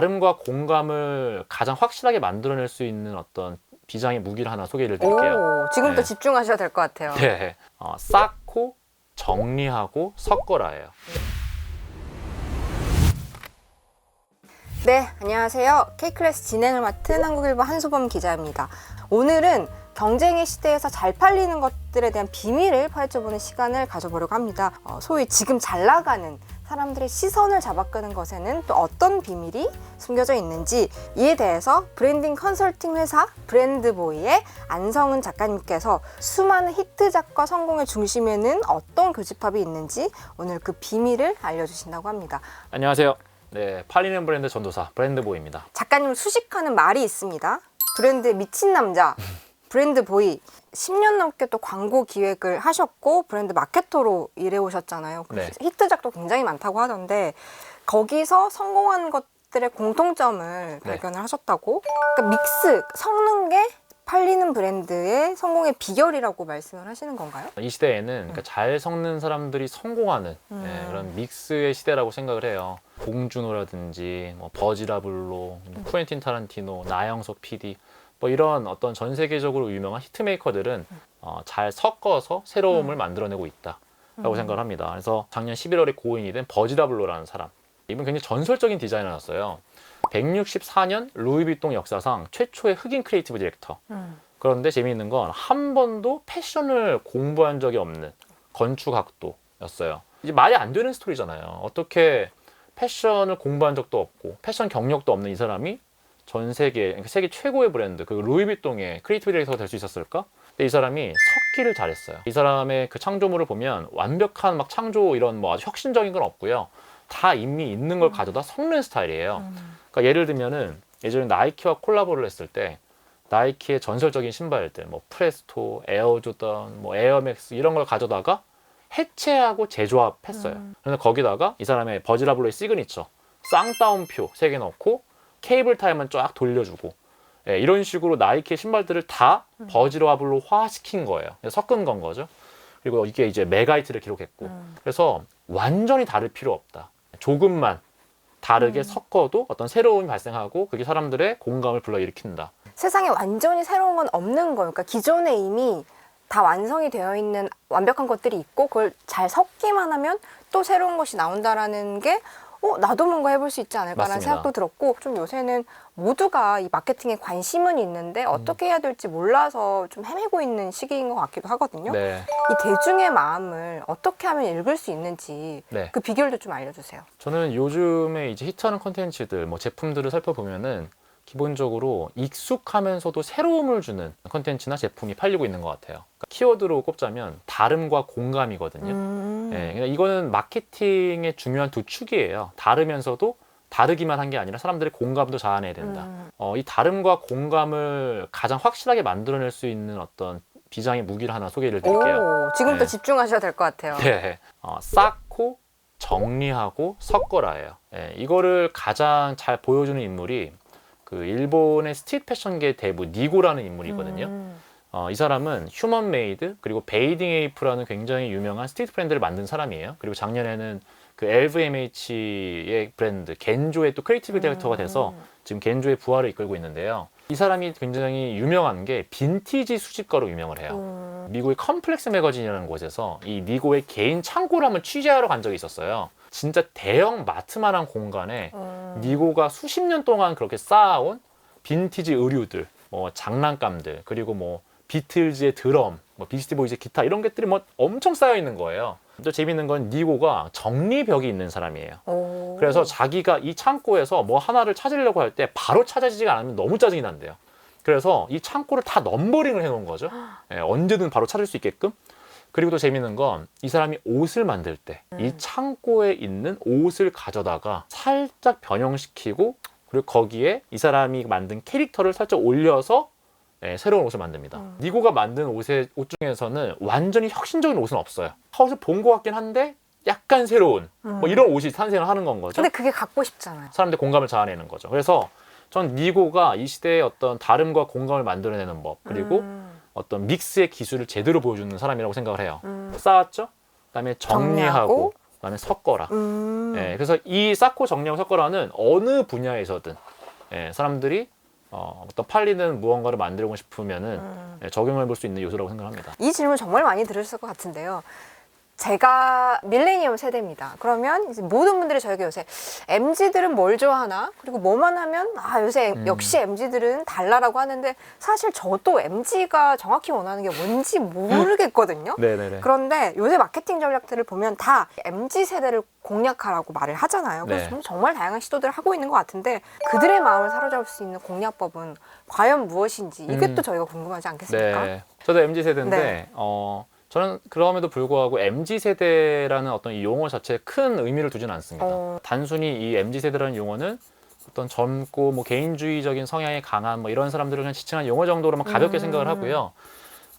다름과 공감을 가장 확실하게 만들어낼 수 있는 어떤 비장의 무기를 하나 소개를 드릴게요. 오, 지금부터 네. 집중하셔야 될 것 같아요. 네, 어, 쌓고 정리하고 섞어라예요. 네, 안녕하세요. K클래스 진행을 맡은 한국일보 한소범 기자입니다. 오늘은 경쟁의 시대에서 잘 팔리는 것들에 대한 비밀을 파헤쳐보는 시간을 가져보려고 합니다. 어, 소위 지금 잘 나가는 사람들의 시선을 잡아끄는 것에는 또 어떤 비밀이 숨겨져 있는지 이에 대해서 브랜딩 컨설팅 회사 브랜드보이의 안성은 작가님께서 수많은 히트작과 성공의 중심에는 어떤 교집합이 있는지 오늘 그 비밀을 알려주신다고 합니다. 안녕하세요. 네, 팔리는 브랜드 전도사 브랜드보입니다. 작가님을 수식하는 말이 있습니다. 브랜드 미친 남자, 브랜드 보이. 10년 넘게 또 광고 기획을 하셨고 브랜드 마케터로 일해 오셨잖아요. 네. 히트작도 굉장히 많다고 하던데 거기서 성공한 것들의 공통점을 네. 발견을 하셨다고. 그러니까 믹스 섞는 게 팔리는 브랜드의 성공의 비결이라고 말씀을 하시는 건가요? 이 시대에는 그러니까 잘 섞는 사람들이 성공하는 음. 네, 그런 믹스의 시대라고 생각을 해요. 봉준호라든지 뭐 버지라블로, 뭐 쿠엔틴 타란티노, 나영석 PD 뭐 이런 어떤 전 세계적으로 유명한 히트메이커들은 어, 잘 섞어서 새로움을 만들어내고 있다라고 생각을 합니다. 그래서 작년 11월에 고인이 된 버지라블로라는 사람 이분 굉장히 전설적인 디자이너였어요. 164년 루이비통 역사상 최초의 흑인 크리에이티브 디렉터. 그런데 재미있는 건 한 번도 패션을 공부한 적이 없는 건축학도였어요. 이제 말이 안 되는 스토리잖아요. 어떻게 패션을 공부한 적도 없고 패션 경력도 없는 이 사람이 전 세계 그러니까 세계 최고의 브랜드 그 루이비통의 크리에이티브 디렉터가 될 수 있었을까? 근데 이 사람이 섞기를 잘했어요. 이 사람의 그 창조물을 보면 완벽한 막 창조 이런 뭐 아주 혁신적인 건 없고요. 다 이미 있는 걸 가져다 섞는 스타일이에요. 그러니까 예를 들면은 예전에 나이키와 콜라보를 했을 때 나이키의 전설적인 신발들, 뭐 프레스토, 에어조던, 뭐 에어맥스 이런 걸 가져다가 해체하고 재조합했어요. 그래서 거기다가 이 사람의 버지라블로의 시그니처 쌍따옴표 세 개 넣고 케이블 타임은 쫙 돌려주고 예, 이런 식으로 나이키의 신발들을 다 버지라블로 화 시킨 거예요. 그래서 섞은 건 거죠. 그리고 이게 이제 메가이트를 기록했고 그래서 완전히 다를 필요 없다. 조금만 다르게 섞어도 어떤 새로움이 발생하고 그게 사람들의 공감을 불러일으킨다. 세상에 완전히 새로운 건 없는 거예요. 그러니까 기존에 이미 다 완성이 되어 있는 완벽한 것들이 있고 그걸 잘 섞기만 하면 또 새로운 것이 나온다라는 게 어, 나도 뭔가 해볼 수 있지 않을까라는 맞습니다. 생각도 들었고 좀 요새는 모두가 이 마케팅에 관심은 있는데 음. 어떻게 해야 될지 몰라서 좀 헤매고 있는 시기인 것 같기도 하거든요. 네. 이 대중의 마음을 어떻게 하면 읽을 수 있는지 네. 그 비결도 좀 알려주세요. 저는 요즘에 이제 히트하는 컨텐츠들, 뭐 제품들을 살펴보면은 기본적으로 익숙하면서도 새로움을 주는 컨텐츠나 제품이 팔리고 있는 것 같아요. 그러니까 키워드로 꼽자면 다름과 공감이거든요. 음. 예, 그러니까 이거는 마케팅의 중요한 두 축이에요. 다르면서도 다르기만 한 게 아니라 사람들의 공감도 자아내야 된다. 음. 어, 이 다름과 공감을 가장 확실하게 만들어낼 수 있는 어떤 비장의 무기를 하나 소개를 드릴게요. 오, 지금부터 네. 집중하셔야 될 것 같아요. 네, 어, 쌓고 정리하고 섞어라예요. 예, 이거를 가장 잘 보여주는 인물이 그 일본의 스트릿 패션계 대부 니고라는 인물이거든요. 음. 어, 이 사람은 휴먼 메이드 그리고 베이딩 에이프라는 굉장히 유명한 스트리트 브랜드를 만든 사람이에요. 그리고 작년에는 그 LVMH의 브랜드 겐조의 또 크리에이티브 디렉터가 돼서 지금 겐조의 부활을 이끌고 있는데요. 이 사람이 굉장히 유명한 게 빈티지 수집가로 유명을 해요. 음. 미국의 컴플렉스 매거진이라는 곳에서 이 니고의 개인 창고를 한번 취재하러 간 적이 있었어요. 진짜 대형 마트만한 공간에 음. 니고가 수십 년 동안 그렇게 쌓아온 빈티지 의류들, 뭐 장난감들, 그리고 뭐 비틀즈의 드럼, 뭐 비스티 보이즈의 기타 이런 것들이 뭐 엄청 쌓여 있는 거예요. 또 재밌는 건 니고가 정리벽이 있는 사람이에요. 오. 그래서 자기가 이 창고에서 뭐 하나를 찾으려고 할 때 바로 찾아지지가 않으면 너무 짜증이 난대요. 그래서 이 창고를 다 넘버링을 해놓은 거죠. 예, 언제든 바로 찾을 수 있게끔. 그리고 또 재밌는 건 이 사람이 옷을 만들 때이 창고에 있는 옷을 가져다가 살짝 변형시키고 그리고 거기에 이 사람이 만든 캐릭터를 살짝 올려서 예, 새로운 옷을 만듭니다. 음. 니고가 만든 옷의 옷 중에서는 완전히 혁신적인 옷은 없어요. 옷을 본 것 같긴 한데 약간 새로운 뭐 음. 이런 옷이 탄생을 하는 건 거죠. 근데 그게 갖고 싶잖아요. 사람들의 공감을 자아내는 거죠. 그래서 전 니고가 이 시대의 어떤 다름과 공감을 만들어내는 법 그리고 음. 어떤 믹스의 기술을 제대로 보여주는 사람이라고 생각을 해요. 음. 쌓았죠? 그다음에 정리하고, 정리하고, 그다음에 섞어라. 음. 예, 그래서 이 쌓고 정리하고 섞어라는 어느 분야에서든 예, 사람들이 어, 어떤 팔리는 무언가를 만들고 싶으면은 음. 예, 적용해 볼 수 있는 요소라고 생각합니다. 이 질문 정말 많이 들으셨을 것 같은데요. 제가 밀레니엄 세대입니다. 그러면 모든 분들이 저에게 요새 MZ들은 뭘 좋아하나? 그리고 뭐만 하면 아 요새 음. 역시 MZ들은 달라라고 하는데 사실 저도 MZ가 정확히 원하는 게 뭔지 모르겠거든요. 네네네. 그런데 요새 마케팅 전략들을 보면 다 MZ 세대를 공략하라고 말을 하잖아요. 그래서 네. 정말 다양한 시도들을 하고 있는 것 같은데 그들의 마음을 사로잡을 수 있는 공략법은 과연 무엇인지 이게 음. 또 저희가 궁금하지 않겠습니까? 네. 저도 MZ 세대인데 네. 어, 저는 그럼에도 불구하고 MZ 세대라는 어떤 이 용어 자체에 큰 의미를 두지는 않습니다. 어. 단순히 이 MZ 세대라는 용어는 어떤 젊고 뭐 개인주의적인 성향이 강한 뭐 이런 사람들을 그냥 지칭한 용어 정도로만 가볍게 음. 생각을 하고요.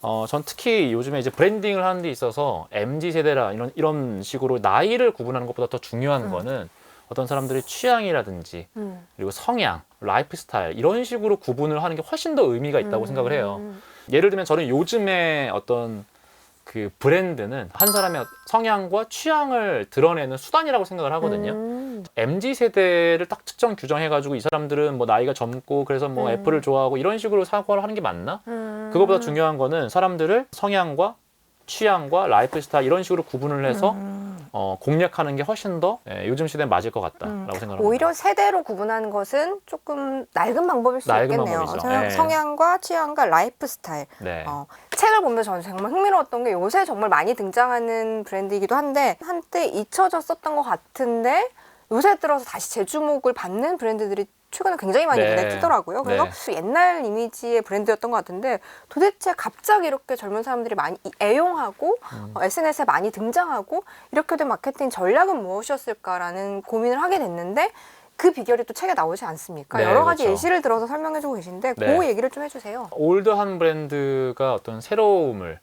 어, 전 특히 요즘에 이제 브랜딩을 하는 데 있어서 MZ 세대라 이런 이런 식으로 나이를 구분하는 것보다 더 중요한 음. 거는 어떤 사람들의 취향이라든지 음. 그리고 성향, 라이프 스타일 이런 식으로 구분을 하는 게 훨씬 더 의미가 있다고 생각을 해요. 음. 예를 들면 저는 요즘에 어떤 그 브랜드는 한 사람의 성향과 취향을 드러내는 수단이라고 생각을 하거든요. 음. MZ 세대를 딱 특정 규정해가지고 이 사람들은 뭐 나이가 젊고 그래서 뭐 음. 애플을 좋아하고 이런 식으로 사고를 하는 게 맞나? 음. 그거보다 중요한 거는 사람들을 성향과 취향과 라이프 스타일 이런 식으로 구분을 해서 음. 어, 공략하는 게 훨씬 더 예, 요즘 시대에 맞을 것 같다라고 음. 생각합니다. 오히려 세대로 구분하는 것은 조금 낡은 방법일 수 낡은 있겠네요. 방법이죠. 성- 네. 성향과 취향과 라이프 스타일. 네. 어, 책을 보면 저는 정말 흥미로웠던 게 요새 정말 많이 등장하는 브랜드이기도 한데 한때 잊혀졌었던 것 같은데 요새 들어서 다시 재주목을 받는 브랜드들이 최근에 굉장히 많이 네. 눈에 띄더라고요. 그래서 네. 옛날 이미지의 브랜드였던 것 같은데 도대체 갑자기 이렇게 젊은 사람들이 많이 이- 애용하고 음. 어, SNS에 많이 등장하고 이렇게 된 마케팅 전략은 무엇이었을까라는 고민을 하게 됐는데 그 비결이 또 책에 나오지 않습니까? 네, 여러 가지 그렇죠. 예시를 들어서 설명해주고 계신데 네. 그 얘기를 좀 해주세요. 올드한 브랜드가 어떤 새로움을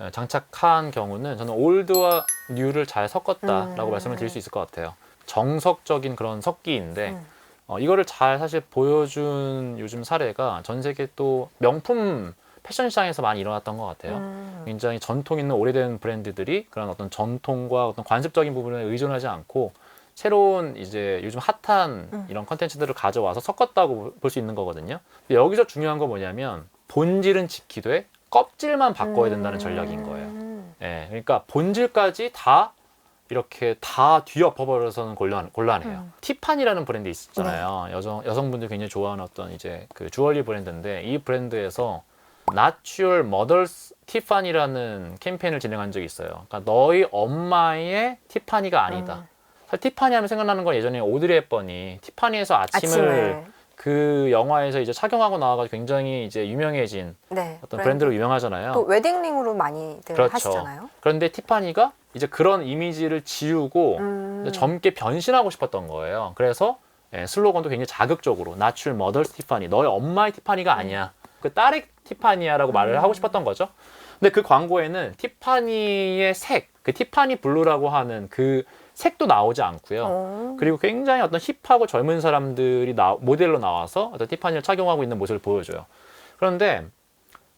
어, 장착한 경우는 저는 올드와 뉴를 잘 섞었다라고 음. 말씀을 드릴 수 있을 것 같아요. 정석적인 그런 섞기인데 음. 어, 이거를 잘 사실 보여준 요즘 사례가 전 세계 또 명품 패션 시장에서 많이 일어났던 것 같아요. 음. 굉장히 전통 있는 오래된 브랜드들이 그런 어떤 전통과 어떤 관습적인 부분에 의존하지 않고 새로운 이제 요즘 핫한 음. 이런 컨텐츠들을 가져와서 섞었다고 볼 수 있는 거거든요. 근데 여기서 중요한 건 뭐냐면 본질은 지키되 껍질만 바꿔야 된다는 전략인 거예요. 음. 예, 그러니까 본질까지 다 이렇게 다 뒤엎어버려서는 곤란, 곤란해요. 음. 티파니라는 브랜드 있잖아요. 여성 여성분들 굉장히 좋아하는 어떤 이제 그 주얼리 브랜드인데 이 브랜드에서 Your Mother's Tiffany라는 캠페인을 진행한 적이 있어요. 그러니까 너희 엄마의 티파니가 아니다. 음. 사실 티파니 하면 생각나는 건 예전에 오드리 헵번이 티파니에서 아침을 아침을 그 영화에서 이제 착용하고 나와가지고 굉장히 이제 유명해진 네, 어떤 브랜드 로 유명하잖아요. 또 웨딩링으로 많이들 그렇죠. 하시잖아요. 그런데 티파니가 이제 그런 이미지를 지우고 음. 이제 젊게 변신하고 싶었던 거예요. 그래서 예, 슬로건도 굉장히 자극적으로 나출 머더스 티파니 너의 엄마의 티파니가 아니야. 그 딸의 티파니야라고 말을 하고 싶었던 거죠. 근데 그 광고에는 티파니의 색, 그 티파니 블루라고 하는 그 색도 나오지 않고요. 어. 그리고 굉장히 어떤 힙하고 젊은 사람들이 나, 모델로 나와서 어떤 티파니를 착용하고 있는 모습을 보여줘요. 그런데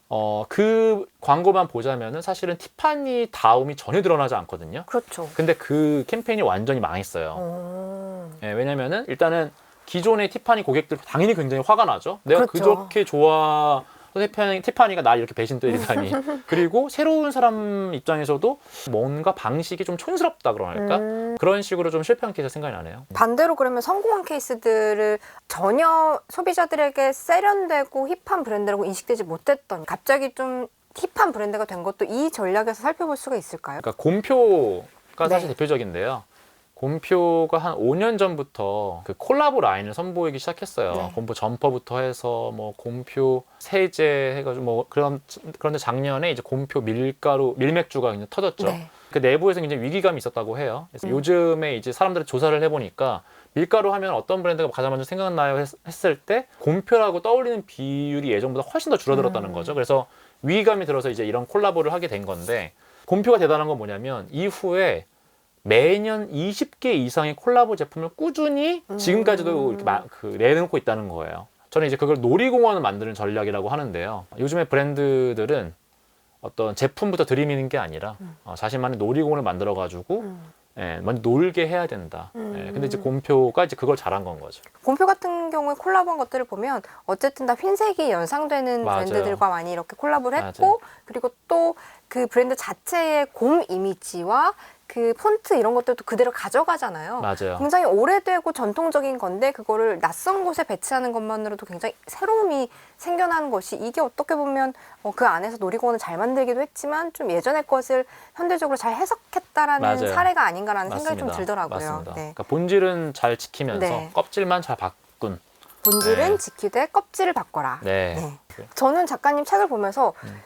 어, 그 광고만 보자면은 사실은 티파니 다움이 전혀 드러나지 않거든요. 그렇죠. 근데 그 캠페인이 완전히 망했어요. 어. 예, 왜냐면은 일단은 기존의 티파니 고객들 당연히 굉장히 화가 나죠. 내가 그 그렇죠. 렇게 좋아 티파니, 티파니가 날 이렇게 배신 때리다니. 그리고 새로운 사람 입장에서도 뭔가 방식이 좀 촌스럽다 그러랄까? 음. 그런 식으로 좀 실패한 케이스가 생각이 나네요. 반대로 그러면 성공한 케이스들을 전혀 소비자들에게 세련되고 힙한 브랜드라고 인식되지 못했던 갑자기 좀 힙한 브랜드가 된 것도 이 전략에서 살펴볼 수가 있을까요? 그러니까 곰표가 사실 네. 대표적인데요. 곰표가 한 5년 전부터 그 콜라보 라인을 선보이기 시작했어요. 네. 곰표 점퍼부터 해서 뭐 곰표 세제 해가지고 뭐 그런 그런데 작년에 이제 곰표 밀가루 밀맥주가 굉장히 터졌죠. 네. 그 내부에서 굉장히 위기감이 있었다고 해요. 그래서 음. 요즘에 이제 사람들이 조사를 해보니까 밀가루 하면 어떤 브랜드가 가장 먼저 생각나요 했, 했을 때 곰표라고 떠올리는 비율이 예전보다 훨씬 더 줄어들었다는 음. 거죠. 그래서 위기감이 들어서 이제 이런 콜라보를 하게 된 건데 곰표가 대단한 건 뭐냐면 이후에 매년 20개 이상의 콜라보 제품을 꾸준히 지금까지도 음. 이렇게 마- 그 내놓고 있다는 거예요. 저는 이제 그걸 놀이공원을 만드는 전략이라고 하는데요. 요즘에 브랜드들은 어떤 제품부터 들이미는 게 아니라 어, 자신만의 놀이공원을 만들어 가지고 음. 예, 먼저 놀게 해야 된다. 음. 예, 근데 이제 곰표가 이제 그걸 잘한 건 거죠. 곰표 같은 경우에 콜라보한 것들을 보면 어쨌든 다 흰색이 연상되는 맞아요. 브랜드들과 많이 이렇게 콜라보를 했고 맞아요. 그리고 또 그 브랜드 자체의 곰 이미지와 그 폰트 이런 것들도 그대로 가져가잖아요. 맞아요. 굉장히 오래되고 전통적인 건데 그거를 낯선 곳에 배치하는 것만으로도 굉장히 새로움이 생겨나는 것이 이게 어떻게 보면 어, 그 안에서 놀이공원을 잘 만들기도 했지만 좀 예전의 것을 현대적으로 잘 해석했다라는 맞아요. 사례가 아닌가라는 생각이 좀 맞습니다. 들더라고요. 맞습니다. 네. 그러니까 본질은 잘 지키면서 네. 껍질만 잘 바꾼. 본질은 네. 지키되 껍질을 바꿔라. 네. 네. 저는 작가님 책을 보면서 음.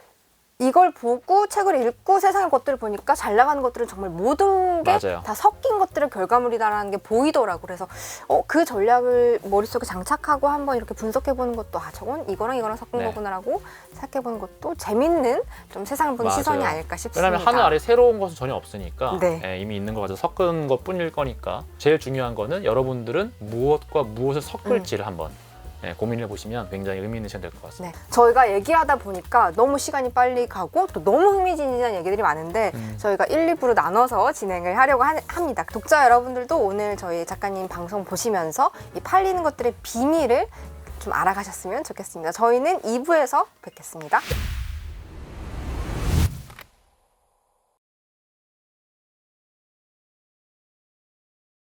이걸 보고 책을 읽고 세상의 것들을 보니까 잘 나가는 것들은 정말 모든 게 맞아요. 다 섞인 것들의 결과물이다라는 게 보이더라고. 그래서 어, 그 전략을 머릿속에 장착하고 한번 이렇게 분석해 보는 것도 아 저건 이거랑 이거랑 섞은 네. 거구나라고 생각해 보는 것도 재밌는 좀 세상을 보는 맞아요. 시선이 아닐까 싶습니다. 왜냐하면 하늘 아래 새로운 것은 전혀 없으니까 네. 예, 이미 있는 거 가지고 섞은 것 뿐일 거니까 제일 중요한 거는 여러분들은 무엇과 무엇을 섞을지를 한번 예, 고민해 보시면 굉장히 의미 있는 시간 될 것 같습니다. 네, 저희가 얘기하다 보니까 너무 시간이 빨리 가고 또 너무 흥미진진한 얘기들이 많은데 음. 저희가 1, 2부로 나눠서 진행을 하려고 하, 합니다. 독자 여러분들도 오늘 저희 작가님 방송 보시면서 이 팔리는 것들의 비밀을 좀 알아가셨으면 좋겠습니다. 저희는 2부에서 뵙겠습니다.